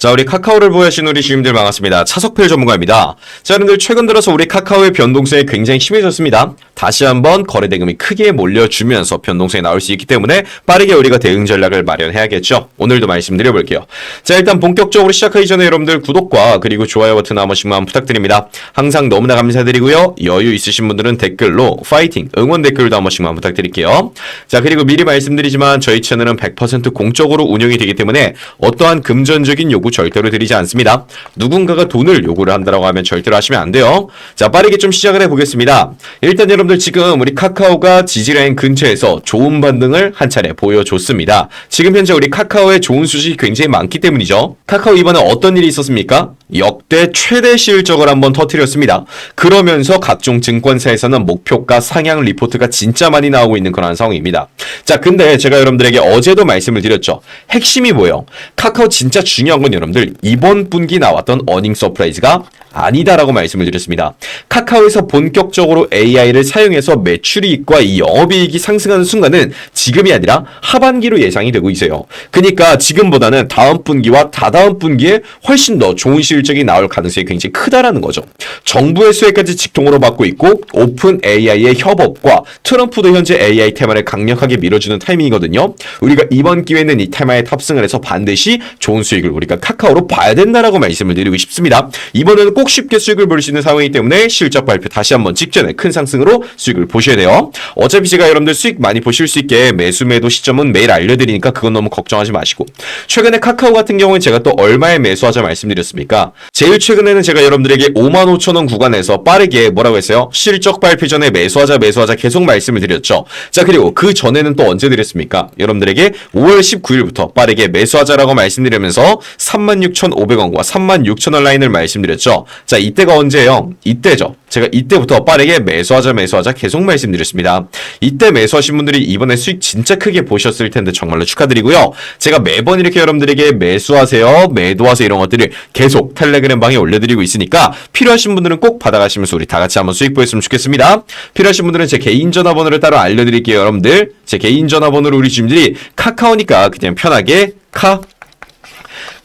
자, 우리 카카오를 보유하신 우리 주님들 반갑습니다. 차석필 전문가입니다. 자, 여러분들 최근 들어서 우리 카카오의 변동성이 굉장히 심해졌습니다. 다시 한번 거래 대금이 크게 몰려주면서 변동성이 나올 수 있기 때문에 빠르게 우리가 대응 전략을 마련해야겠죠. 오늘도 말씀드려볼게요. 자, 일단 본격적으로 시작하기 전에 여러분들 구독과 그리고 좋아요 버튼 한 번씩만 부탁드립니다. 항상 너무나 감사드리고요. 여유 있으신 분들은 댓글로 파이팅, 응원 댓글도 한 번씩만 부탁드릴게요. 자, 그리고 미리 말씀드리지만 저희 채널은 100% 공적으로 운영이 되기 때문에 어떠한 금전적인 요구 절대로 드리지 않습니다. 누군가가 돈을 요구를 한다라고 하면 절대로 하시면 안 돼요. 자, 빠르게 좀 시작을 해보겠습니다. 일단 여러분 들 지금 우리 카카오가 지지라인 근처에서 좋은 반등을 한 차례 보여줬습니다. 지금 현재 우리 카카오의 좋은 수식이 굉장히 많기 때문이죠. 카카오 이번에 어떤 일이 있었습니까? 역대 최대 실적을 한번 터뜨렸습니다. 그러면서 각종 증권사에서는 목표가 상향 리포트가 진짜 많이 나오고 있는 그런 상황입니다. 자, 근데 제가 여러분들에게 어제도 말씀을 드렸죠. 핵심이 뭐예요? 카카오 진짜 중요한 건 여러분들 이번 분기 나왔던 어닝 서프라이즈가 아니다라고 말씀을 드렸습니다. 카카오에서 본격적으로 AI를 사 용해서 매출이익과 이 영업이익이 상승하는 순간은 지금이 아니라 하반기로 예상이 되고 있어요. 그러니까 지금보다는 다음 분기와 다다음 분기에 훨씬 더 좋은 실적이 나올 가능성이 굉장히 크다라는 거죠. 정부의 수혜까지 직통으로 받고 있고 오픈 AI의 협업과 트럼프도 현재 AI 테마를 강력하게 밀어주는 타이밍이거든요. 우리가 이번 기회는 이 테마에 탑승을 해서 반드시 좋은 수익을 우리가 카카오로 봐야 된다라고 말씀을 드리고 싶습니다. 이번에는 꼭 쉽게 수익을 볼 수 있는 상황이기 때문에 실적 발표 다시 한번 직전에 큰 상승으로 수익을 보셔야 돼요. 어차피 제가 여러분들 수익 많이 보실 수 있게 매수 매도 시점은 매일 알려드리니까 그건 너무 걱정하지 마시고 최근에 카카오 같은 경우는 제가 또 얼마에 매수하자 말씀드렸습니까? 제일 최근에는 제가 여러분들에게 5만 5천 원 구간에서 빠르게 뭐라고 했어요? 실적 발표 전에 매수하자 매수하자 계속 말씀을 드렸죠. 자 그리고 그 전에는 또 언제 드렸습니까? 여러분들에게 5월 19일부터 빠르게 매수하자라고 말씀드리면서 36,500원과 36,000원 라인을 말씀드렸죠. 자 이때가 언제예요? 이때죠. 제가 이때부터 빠르게 매수하자 매수하자 계속 말씀드렸습니다. 이때 매수하신 분들이 이번에 수익 진짜 크게 보셨을 텐데 정말로 축하드리고요. 제가 매번 이렇게 여러분들에게 매수하세요, 매도하세요 이런 것들을 계속 텔레그램 방에 올려드리고 있으니까 필요하신 분들은 꼭 받아가시면서 우리 다 같이 한번 수익 보였으면 좋겠습니다. 필요하신 분들은 제 개인 전화번호를 따로 알려드릴게요, 여러분들. 제 개인 전화번호를 우리 주민들이 카카오니까 그냥 편하게 카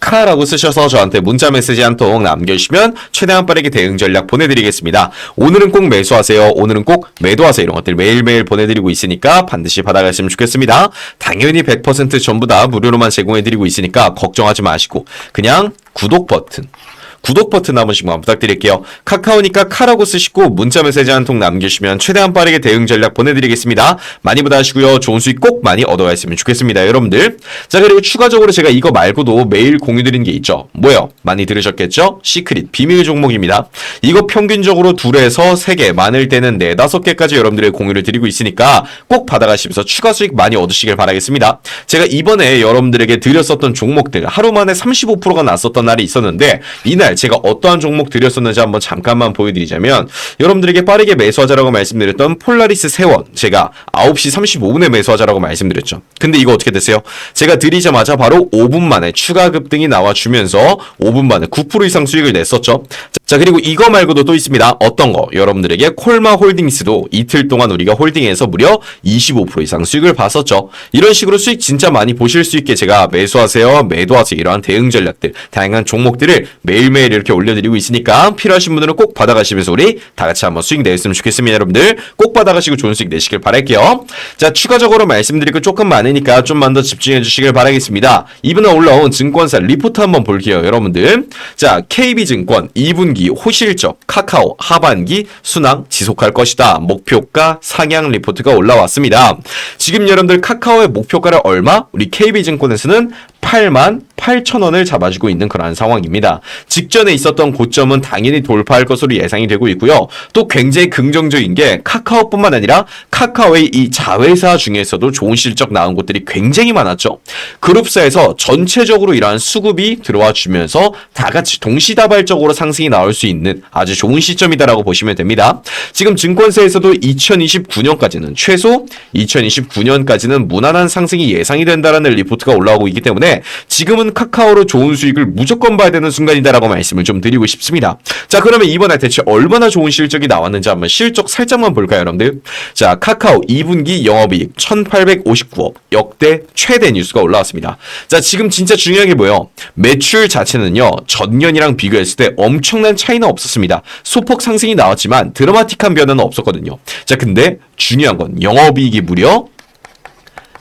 카라고 쓰셔서 저한테 문자 메시지 한 통 남겨주시면 최대한 빠르게 대응 전략 보내드리겠습니다. 오늘은 꼭 매수하세요. 오늘은 꼭 매도하세요. 이런 것들 매일매일 보내드리고 있으니까 반드시 받아가시면 좋겠습니다. 당연히 100% 전부 다 무료로만 제공해드리고 있으니까 걱정하지 마시고 그냥 구독 버튼 구독 버튼 한 번씩만 부탁드릴게요. 카카오니까 카라고 쓰시고 문자 메시지 한 통 남기시면 최대한 빠르게 대응 전략 보내드리겠습니다. 많이 받아주시고요. 좋은 수익 꼭 많이 얻어가셨으면 좋겠습니다. 여러분들. 자 그리고 추가적으로 제가 이거 말고도 매일 공유드리는 게 있죠. 뭐요? 많이 들으셨겠죠? 시크릿 비밀 종목입니다. 이거 평균적으로 둘에서 세 개, 많을 때는 네 다섯 개까지 여러분들의 공유를 드리고 있으니까 꼭 받아가시면서 추가 수익 많이 얻으시길 바라겠습니다. 제가 이번에 여러분들에게 드렸었던 종목들 하루 만에 35%가 났었던 날이 있었는데 이날 제가 어떠한 종목 드렸었는지 한번 잠깐만 보여드리자면 여러분들에게 빠르게 매수하자라고 말씀드렸던 폴라리스 세원 제가 9시 35분에 매수하자라고 말씀드렸죠. 근데 이거 어떻게 됐어요? 제가 드리자마자 바로 5분 만에 추가 급등이 나와주면서 5분 만에 9% 이상 수익을 냈었죠. 자 그리고 이거 말고도 또 있습니다. 어떤 거? 여러분들에게 콜마 홀딩스도 이틀 동안 우리가 홀딩해서 무려 25% 이상 수익을 봤었죠. 이런 식으로 수익 진짜 많이 보실 수 있게 제가 매수하세요, 매도하세요 이러한 대응 전략들, 다양한 종목들을 매일매일 이렇게 올려드리고 있으니까 필요하신 분들은 꼭 받아가시면서 우리 다 같이 한번 수익 내셨으면 좋겠습니다. 여러분들 꼭 받아가시고 좋은 수익 내시길 바랄게요. 자 추가적으로 말씀드릴 거 조금 많으니까 좀만 더 집중해 주시길 바라겠습니다. 이번에 올라온 증권사 리포트 한번 볼게요. 여러분들. 자 KB증권 2분 기 호실적 카카오 하반기 순항 지속할 것이다. 목표가 상향 리포트가 올라왔습니다. 지금 여러분들 카카오의 목표가를 얼마? 우리 KB증권에서는 8만 8천 원을 잡아주고 있는 그러한 상황입니다. 직전에 있었던 고점은 당연히 돌파할 것으로 예상이 되고 있고요. 또 굉장히 긍정적인 게 카카오뿐만 아니라 카카오의 이 자회사 중에서도 좋은 실적 나온 곳들이 굉장히 많았죠. 그룹사에서 전체적으로 이러한 수급이 들어와 주면서 다 같이 동시다발적으로 상승이 나올 수 있는 아주 좋은 시점이다라고 보시면 됩니다. 지금 증권사에서도 2029년까지는 최소 2029년까지는 무난한 상승이 예상이 된다라는 리포트가 올라오고 있기 때문에 지금은 지금은 카카오로 좋은 수익을 무조건 봐야 되는 순간이다라고 말씀을 좀 드리고 싶습니다. 자, 그러면 이번에 대체 얼마나 좋은 실적이 나왔는지 한번 실적 살짝만 볼까요, 여러분들? 자, 카카오 2분기 영업이익 1859억 역대 최대 뉴스가 올라왔습니다. 자, 지금 진짜 중요한 게 뭐예요? 매출 자체는요, 전년이랑 비교했을 때 엄청난 차이는 없었습니다. 소폭 상승이 나왔지만 드라마틱한 변화는 없었거든요. 자, 근데 중요한 건 영업이익이 무려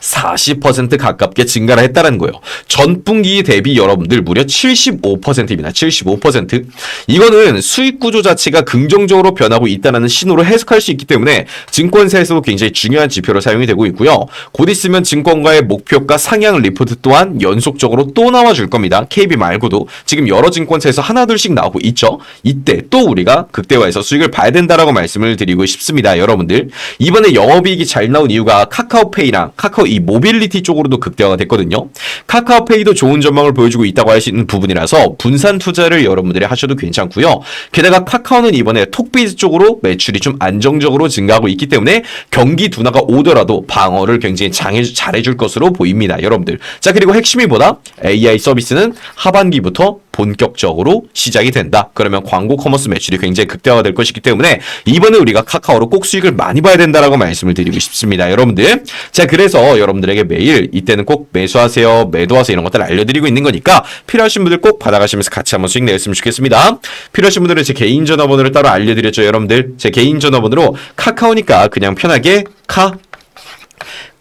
40% 가깝게 증가를 했다는 거예요. 전분기 대비 여러분들 무려 75%입니다. 75%. 이거는 수익 구조 자체가 긍정적으로 변하고 있다는 신호로 해석할 수 있기 때문에 증권사에서도 굉장히 중요한 지표로 사용이 되고 있고요. 곧 있으면 증권가의 목표가 상향 리포트 또한 연속적으로 또 나와줄 겁니다. KB 말고도 지금 여러 증권사에서 하나둘씩 나오고 있죠. 이때 또 우리가 극대화해서 수익을 봐야 된다라고 말씀을 드리고 싶습니다. 여러분들. 이번에 영업이익이 잘 나온 이유가 카카오페이랑 카카오 이 모빌리티 쪽으로도 극대화가 됐거든요. 카카오페이도 좋은 전망을 보여주고 있다고 할 수 있는 부분이라서 분산 투자를 여러분들이 하셔도 괜찮고요. 게다가 카카오는 이번에 톡비즈 쪽으로 매출이 좀 안정적으로 증가하고 있기 때문에 경기 둔화가 오더라도 방어를 굉장히 장해, 잘해줄 것으로 보입니다. 여러분들. 자 그리고 핵심이 뭐다? AI 서비스는 하반기부터 본격적으로 시작이 된다. 그러면 광고 커머스 매출이 굉장히 극대화가 될 것이기 때문에 이번에 우리가 카카오로 꼭 수익을 많이 봐야 된다라고 말씀을 드리고 싶습니다. 여러분들. 자, 그래서 여러분들에게 매일 이때는 꼭 매수하세요, 매도하세요 이런 것들 알려드리고 있는 거니까 필요하신 분들 꼭 받아가시면서 같이 한번 수익 내셨으면 좋겠습니다. 필요하신 분들은 제 개인 전화번호를 따로 알려드렸죠. 여러분들. 제 개인 전화번호로 카카오니까 그냥 편하게 카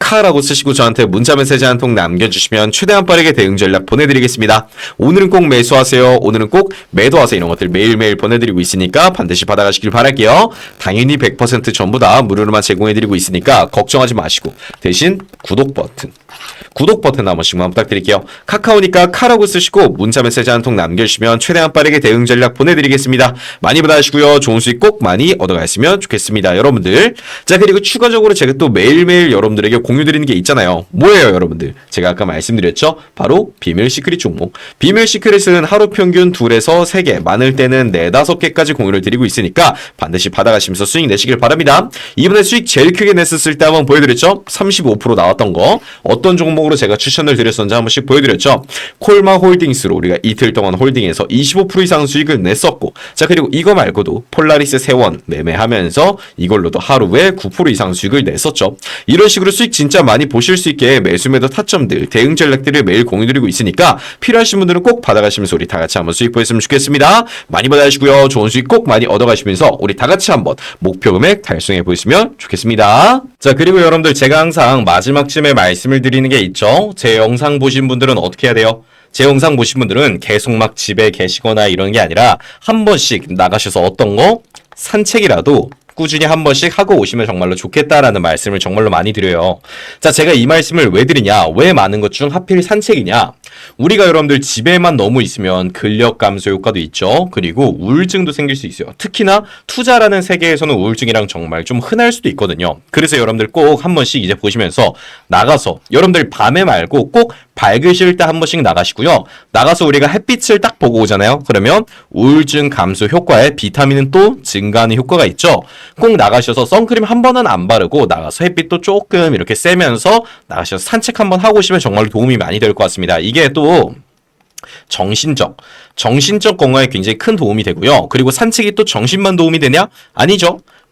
카라고 쓰시고 저한테 문자 메시지 한 통 남겨주시면 최대한 빠르게 대응 전략 보내드리겠습니다. 오늘은 꼭 매수하세요. 오늘은 꼭 매도하세요. 이런 것들 매일매일 보내드리고 있으니까 반드시 받아가시길 바랄게요. 당연히 100% 전부 다 무료로만 제공해드리고 있으니까 걱정하지 마시고 대신 구독 버튼 구독 버튼 한 번씩만 부탁드릴게요. 카카오니까 카라고 쓰시고 문자 메시지 한 통 남겨주시면 최대한 빠르게 대응 전략 보내드리겠습니다. 많이 받아주시고요. 좋은 수익 꼭 많이 얻어가셨으면 좋겠습니다. 여러분들. 자 그리고 추가적으로 제가 또 매일매일 여러분들에게 공 유드리는 게 있잖아요. 뭐예요 여러분들? 제가 아까 말씀드렸죠? 바로 비밀 시크릿 종목. 비밀 시크릿은 하루 평균 둘에서 세 개, 많을 때는 네 다섯 개까지 공유를 드리고 있으니까 반드시 받아가시면서 수익 내시길 바랍니다. 이번에 수익 제일 크게 냈었을 때 한번 보여드렸죠? 35% 나왔던 거. 어떤 종목으로 제가 추천을 드렸었는지 한 번씩 보여드렸죠? 콜마 홀딩스로 우리가 이틀 동안 홀딩해서 25% 이상 수익을 냈었고 자 그리고 이거 말고도 폴라리스 세원 매매하면서 이걸로도 하루에 9% 이상 수익을 냈었죠. 이런 식으로 수익 진짜 많이 보실 수 있게 매수 매도 타점들 대응 전략들을 매일 공유드리고 있으니까 필요하신 분들은 꼭 받아가시면서 우리 다 같이 한번 수익 보였으면 좋겠습니다. 많이 받아주시고요. 좋은 수익 꼭 많이 얻어가시면서 우리 다 같이 한번 목표 금액 달성해 보시면 좋겠습니다. 자 그리고 여러분들 제가 항상 마지막쯤에 말씀을 드리는 게 있죠. 제 영상 보신 분들은 어떻게 해야 돼요? 제 영상 보신 분들은 계속 막 집에 계시거나 이런 게 아니라 한 번씩 나가셔서 어떤 거 산책이라도 꾸준히 한 번씩 하고 오시면 정말로 좋겠다라는 말씀을 정말로 많이 드려요. 자, 제가 이 말씀을 왜 드리냐? 왜 많은 것 중 하필 산책이냐? 우리가 여러분들 집에만 너무 있으면 근력 감소 효과도 있죠. 그리고 우울증도 생길 수 있어요. 특히나 투자라는 세계에서는 우울증이랑 정말 좀 흔할 수도 있거든요. 그래서 여러분들 꼭 한 번씩 이제 보시면서 나가서 여러분들 밤에 말고 꼭 밝으실 때 한 번씩 나가시고요. 나가서 우리가 햇빛을 딱 보고 오잖아요. 그러면 우울증 감소 효과에 비타민은 또 증가하는 효과가 있죠. 꼭 나가셔서 선크림 한 번은 안 바르고 나가서 햇빛도 조금 이렇게 쐬면서 나가셔서 산책 한 번 하고 오시면 정말로 도움이 많이 될 것 같습니다. 이게 또 정신적, 정신적 건강에 굉장히 큰 도움이 되고요. 그리고 산책이 또 정신만 도움이 되냐? 아니죠.